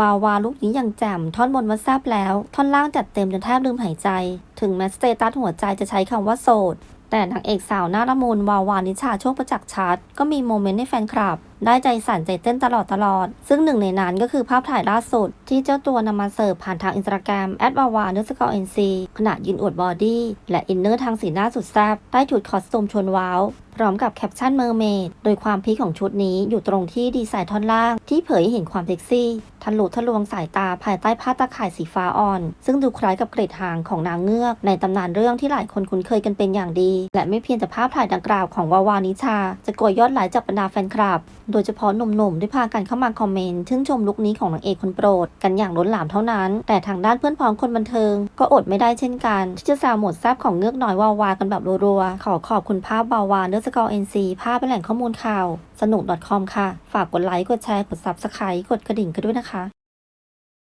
วาวาลุกนี้อย่างแจ่มท่อนบนว่าแซบแล้ว ท่อนล่างจัดเต็มจนแทบลืมหายใจถึงแม้สเตตัสหัวใจจะใช้คำว่าโสด แต่นางเอกสาวหน้าละมุนวาวานิชาโชคประจักษ์ชัด ก็มีโมเมนต์ให้แฟนคลับ ได้ใจสั่นใจเต้นตลอดตลอด ซึ่งหนึ่งในนั้นก็คือภาพถ่ายล่าสุด ที่เจ้าตัวนำมาเสิร์ฟผ่านทางอินสตาแกรมแอดวาวาเนสกอร์เอ็นซีขณะยืนอวดบอดี้และอินเนอร์ทางสีหน้าสุดแซ่บใต้ชุดคอสตูมชวนว้าวพร้อมกับแคปชั่นเมอร์เมด โดยความพีคของชุดนี้อยู่ตรงที่ดีไซน์ท่อนล่าง ที่เผยให้เห็นความเซ็กซี่ทะลุทะลวงสายตาภายใต้ผ้าตาข่ายสีฟ้าอ่อน ซึ่งดูคล้ายกับเกร็ดหางของนางเงือกในตำนานเรื่องที่หลายคนคุ้นเคยกันเป็นอย่างดี และไม่เพียงแต่ภาพถ่ายดังกล่าวของวาวานิชา จะโกยยอดไลค์จากบรรดาแฟนคลับ โดยเฉพาะหนุ่มๆได้พากันเข้ามาคอมเมนต์ชื่นชมลุคนี้ของนางเอกคนโปรด กันอย่างล้นหลามเท่านั้น แต่ทางด้านเพื่อนพ้องคนบันเทิง ก็อดไม่ได้เช่นกัน ที่จะแซวหมดแซบของเงือกน้อยวาวากันแบบรัวๆขอขอบคุณภาพวาวาเนื้อสกอร์เอ็นซีภาพเป็นแหล่งข้อมูลข่าว สนุก .com ค่ะ ฝากกดไลค์กดแชร์กด subscribe กดกระดิ่งกันด้วยนะคะ